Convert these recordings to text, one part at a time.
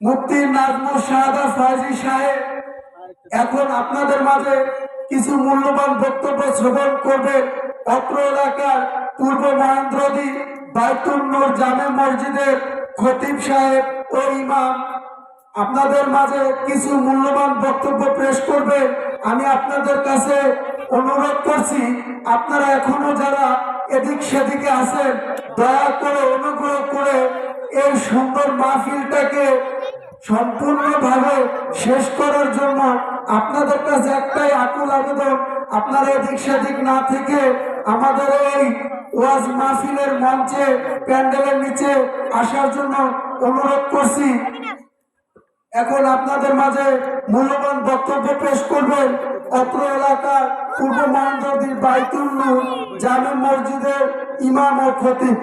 মুফতি নাজমুল শাহাদা ফাইজি সাহেব, এখন আপনাদের মাঝে কিছু মূল্যবান বক্তব্য শ্রবণ করবে অত্র এলাকার পূর্ব মহেন্দ্রদী বাইতুল নূর জামে মসজিদের খতিব সাহেব ও ইমাম। আপনাদের মাঝে কিছু মূল্যবান বক্তব্য পেশ করবে। আমি আপনাদের কাছে অনুরোধ করছি, আপনারা এখনও যারা এদিক সেদিকে আছেন, দয়া করে অনুগ্রহ করে এই সুন্দর মাহফিলটাকে সম্পূর্ণভাবে শেষ করার জন্য আপনাদের কাছে একটাই আকুল আবেদন, আপনারা এদিক সেদিক না থেকে আমাদের এই ওয়াজ মাহফিলের মঞ্চে, প্যান্ডেলের নিচে আসার জন্য অনুরোধ করছি। এখন আপনাদের মাঝে মূল্যবান বক্তব্য পেশ করবেন অত্র এলাকার পূর্ব মহেন্দ্রদীর বাইতুল নূর জামে মসজিদের ইমাম ও খতিব।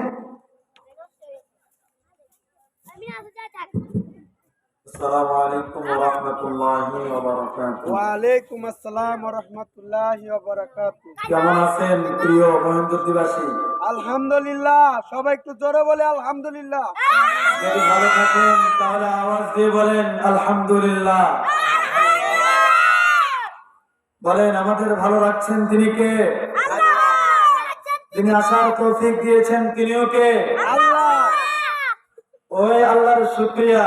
السلام عليكم ورحمة الله وبركاته ওয়ালাইকুম আসসালাম রহমতুল্লাহ বারাকাত কেমন আছেন প্রিয় মহেন্দ্রদিবাসী আলহামদুলিল্লাহ সবাই একটু জোরে বলে আলহামদুলিল্লাহ যদি ভালো থাকেন তাহলে আওয়াজ দিয়ে বলেন আলহামদুলিল্লাহ বলেন আমাদের ভালো রাখছেন তিনি কে তিনি আসার তৌফিক দিয়েছেন তিনিও কে আল্লাহ ওই আল্লাহর শুক্রিয়া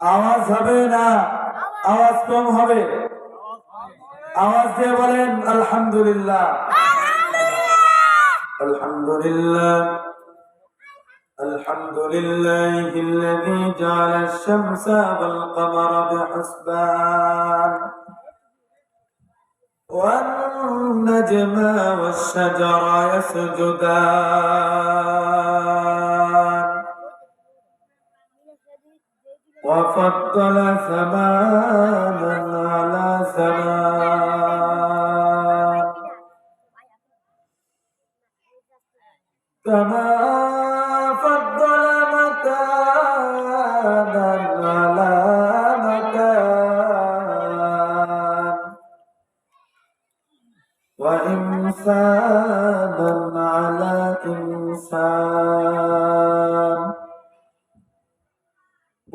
আওয়াজ হবে না আওয়াজ কম হবে আওয়াজ দিয়ে বলেন আলহামদুলিল্লাহ আলহামদুলিল্লাহ الحمد لله الذي جعل الشمس والقمر بحسبان والنجم والشجر يسجدان وفضل ثمانا على ثمان كما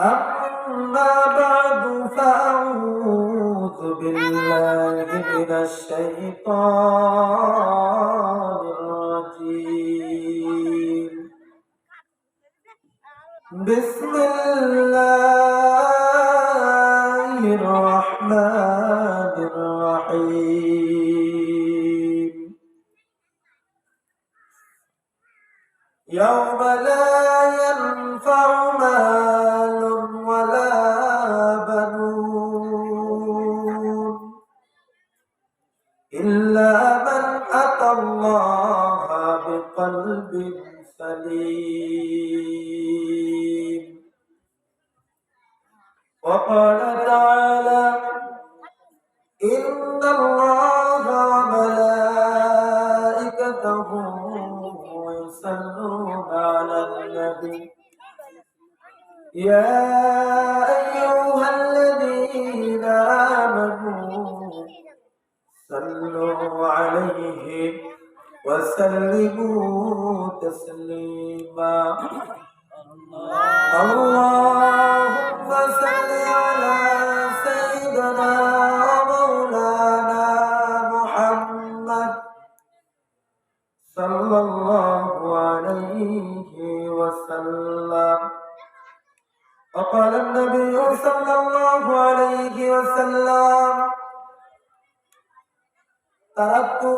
أما بعد فأعوذ بالله من الشيطان الرجيم. بسم الله الرحمن الرحيم. يوم لا ينفع مال سليم وقال تعالى إن الله وملائكته يصلون على النبي يا وسلموا تسليما اللهم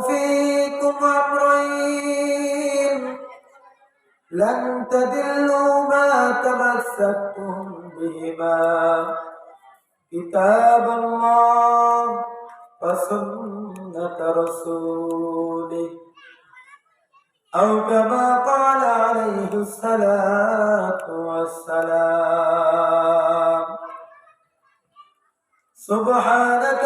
فيكم أمرين. لن تدلوا ما تمسكتم بهما. كتاب الله وسنة رسوله. أو كما قال عليه الصلاة والسلام. سبحانك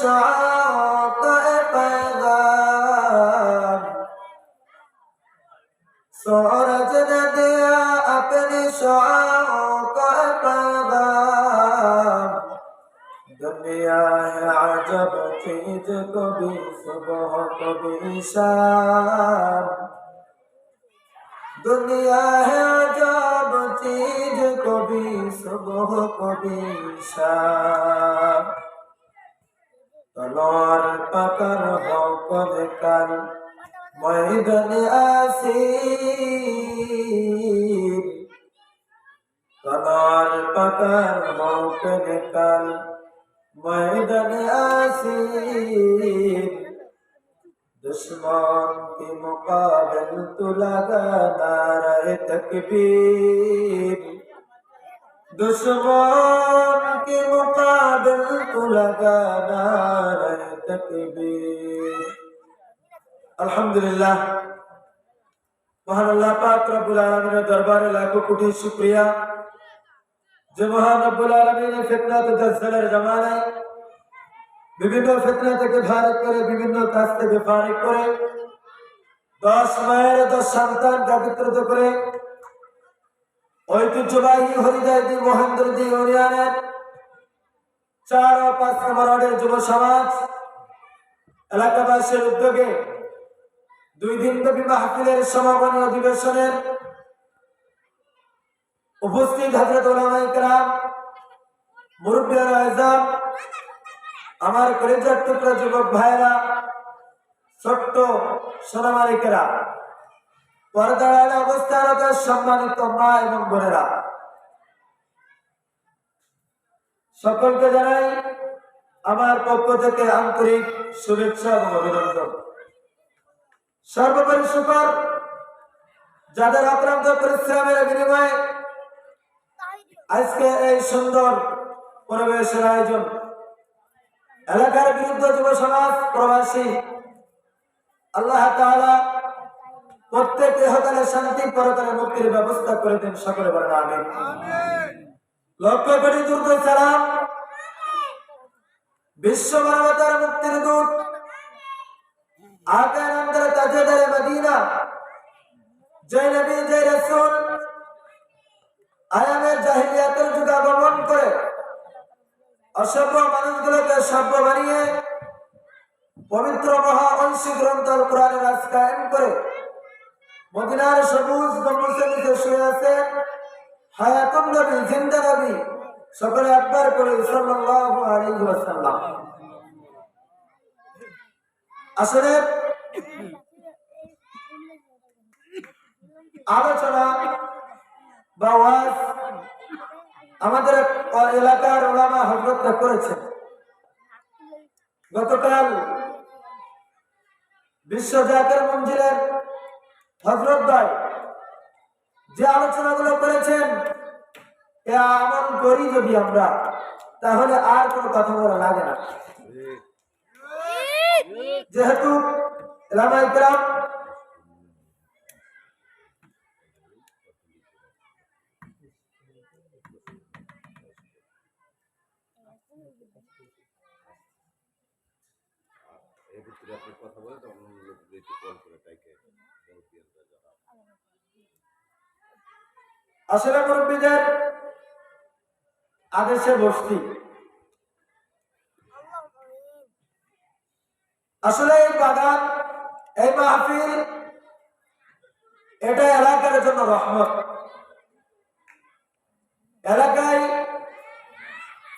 شعارك پیغام سورج نے دیا اپنی شعارك پیغام دنیا ہے عجب چیز کبھی صبح کبھی شام دنیا ہے عجب چیز کبھی صبح کبھی شام তোমার পাকার হকল কাল ময়দানে আসি তোমার পাকার হকল কাল ময়দানে আসি দুশ্মন কি মোকাবেল তুলা গানা রে তকবীর। दुश्मन के मुकाबल तो लगा नारे तकबीर আলহামদুলিল্লাহ মহান আল্লাহ পাক রব্বুল আলামিনের দরবারে লাখো কোটি শুকরিয়া যে মহান রব্বুল আলামিনের ফিতনাত দাজ্জালের জামানায় বিভিন্ন ফিতনা থেকে ফারিক করে বিভিন্ন কাজ থেকে ফারিক করে দশ মায়ের দশ সন্তান পবিত্রত করে ঐতিহ্যবাহী হরিদয়দী মহেন্দ্রদী ইউনিয়নের চার ও পাঁচ নম্বর যুব সমাজ, এলাকাবাসীর উদ্যোগে দুই দিনব্যাপী মাহফিলের সমাপনী অধিবেশনের উপস্থিত হাজরত ওলামাইকরাম মুরব্বিয়ার আজাম আমার কলেজার টুকরা যুবক ভাইরা ছোট্ট সোনামালিকেরা। পর্দার অবস্থানত সম্মানিত মা এবং বোনেরা। সকলকে জানাই আমার পক্ষ থেকে আন্তরিক শুভেচ্ছা এবং অভিনন্দন। সর্বোপরি শুকর যাদের অক্রান্ত পরিশ্রমের বিনিময়ে আজকে এই সুন্দর পরিবেশের আয়োজন, এলাকার বিরুদ্ধে যুব সমাজ, প্রবাসী, আল্লাহ তাআলা প্রত্যেক ইহকালে শান্তি পরকালে মুক্তির ব্যবস্থা করে দেন সকলে বলেন আমিন। লক্ষ কোটি দুর্গ সালাম বিশ্ব মানবতার মুক্তির দূত। আকার অন্তর তাজেদারে মদিনা। জয় নবী জয় রসুল। আয়ামের জাহিলিয়াতের যুগ আগমন করে অসভ্য মানুষগুলোকে সভ্য বানিয়ে পবিত্র মহা ঐশী গ্রন্থ কোরআনের রাজ কায়েম করে মদিনার সবুজ গম্বুজের শুয়ে আছে। হায়াতুন নবী, জিন্দা নবী, সকলে একবার করে সাল্লাল্লাহু আলাইহি ওয়াসাল্লাম। আসলে আলোচনা বা ওয়াজ আমাদের এলাকার ওলামা হজরত করেছেন। গতকাল বিশ্ব জাকের মঞ্জিলের হজরত ভাই, যে আলোচনাগুলো করেছেন, এ আমল করি যদি আমরা, তাহলে আর কোনো কথা বলা লাগে না। যেহেতু এলামা এক্ষেত্রে আপনি কথা বলে তখন লোকদের একটু কল করে তাইকে আসলে মুরব্বীদের আদেশে বসতি। আসলে এই বাগান, এই মাহফিল, এটা এলাকার জন্য রহমত। এলাকায়